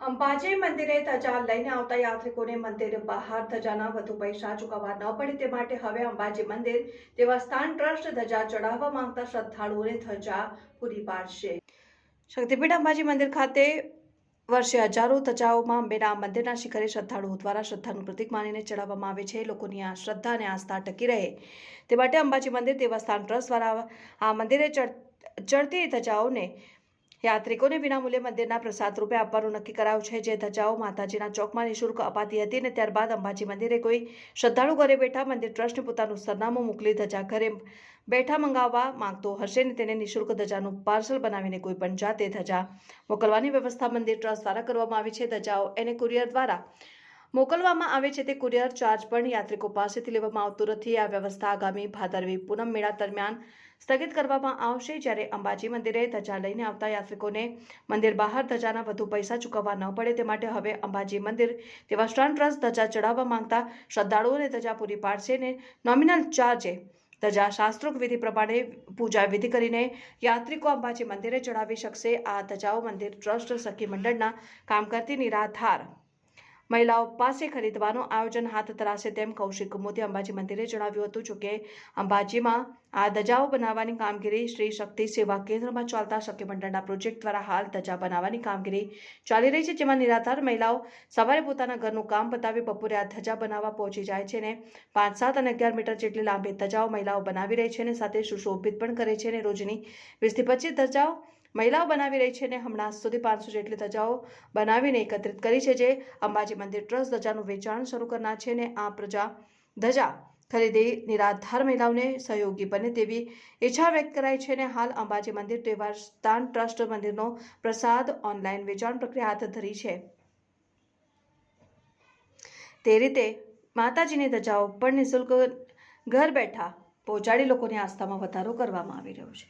અંબાજી મંદિરે ધજા લઈને આવતા યાત્રિકોને મંદિર બહાર ધજાના વધુ પૈસા ચૂકવવા ન પડે તે માટે હવે અંબાજી મંદિર દેવસ્થાન ટ્રસ્ટ ધજા ચડાવવા માંગતા શ્રદ્ધાળુઓને ધજા પૂરી પાડશે. શક્તિપીઠ અંબાજી મંદિર ખાતે વર્ષે હજારો ધજાઓમાં અંબેના મંદિરના શિખરે શ્રદ્ધાળુઓ દ્વારા શ્રદ્ધાનું પ્રતિક માનીને ચડાવવામાં આવે છે. લોકોની આ શ્રદ્ધા અને આસ્થા ટકી રહે. તે માટે અંબાજી મંદિર દેવસ્થાન ટ્રસ્ટ દ્વારા આ મંદિરે ચડતી ધજાઓને યાત્રિકોને વિનામૂલ્યે મંદિરના પ્રસાદ રૂપે આપવાનું નક્કી કરાયું છે. જે ધજાઓ માતાજીના ચોકમાં નિઃશુલ્ક અપાતી હતી અને ત્યારબાદ અંબાજી મંદિરે કોઈ શ્રદ્ધાળુ ઘરે બેઠા મંદિર ટ્રસ્ટને પોતાનું સરનામું મોકલી ધજા ઘરે બેઠા મંગાવવા માંગતો હશે ને તેને નિઃશુલ્ક ધજાનું પાર્સલ બનાવીને કોઈ પણ જાતે ધજા મોકલવાની વ્યવસ્થા મંદિર ટ્રસ્ટ દ્વારા કરવામાં આવી છે. ધજાઓ એને કુરિયર દ્વારા મોકલવામાં આવે છે તે કુરિયર ચાર્જ પણ યાત્રિકો પાસેથી લેવામાં આવતું નથી. આ વ્યવસ્થા આગામી ભાદરવી પૂનમ મેળા દરમિયાન સ્થગિત કરવામાં આવશે, જ્યારે અંબાજી મંદિરે ધજા લઈને આવતા યાત્રિકોને મંદિર બહાર ધજાના વધુ પૈસા ચૂકવવા ન પડે તે માટે હવે અંબાજી મંદિર તેવા દેવસ્થાન ટ્રસ્ટ ધજા ચડાવવા માંગતા શ્રદ્ધાળુઓને ધજા પૂરી પાડશે અને નોમિનલ ચાર્જે ધજા શાસ્ત્રોક વિધિ પ્રમાણે પૂજા વિધિ કરીને યાત્રિકો અંબાજી મંદિરે ચડાવી શકશે. આ ધજાઓ મંદિર ટ્રસ્ટ સખી મંડળના કામ કરતી નિરાધાર મહિલાઓ પાસે ખરીદવાનું આયોજન હાથ ધરાશે તેમ કૌશિક મોદી અંબાજી મંદિરે જણાવ્યું હતું. જોકે અંબાજીમાં આ ધજાઓ બનાવવાની કામગીરી શ્રી શક્તિ સેવા કેન્દ્રમાં ચાલતા શક્તિ મંડળના પ્રોજેક્ટ દ્વારા હાલ ધજા બનાવવાની કામગીરી ચાલી રહી છે. જેમાં નિરાધાર મહિલાઓ સવારે પોતાના ઘરનું કામ પતાવી બપોરે આ ધજા બનાવવા પહોંચી જાય છે ને પાંચ સાત અને અગિયાર મીટર જેટલી લાંબી ધજાઓ મહિલાઓ બનાવી રહી છે અને સાથે સુશોભિત પણ કરે છે અને રોજની વીસથી પચીસ ધજાઓ મહિલાઓ બનાવી રહી છે અને હમણાં સુધી પાંચસો જેટલી ધજાઓ બનાવીને એકત્રિત કરી છે જે અંબાજી મંદિર ટ્રસ્ટ ધજાનું વેચાણ શરૂ કરનાર છે અને આ પ્રજા ધજા ખરીદી નિરાધાર મહિલાઓને સહયોગી બને તેવી ઈચ્છા વ્યક્ત કરાઈ છે અને હાલ અંબાજી મંદિર દેવસ્થાન ટ્રસ્ટ મંદિરનો પ્રસાદ ઓનલાઈન વેચાણ પ્રક્રિયા હાથ ધરી છે. તે રીતે માતાજીની ધજાઓ પણ નિઃશુલ્ક ઘર બેઠા પહોંચાડી લોકોની આસ્થામાં વધારો કરવામાં આવી રહ્યો છે.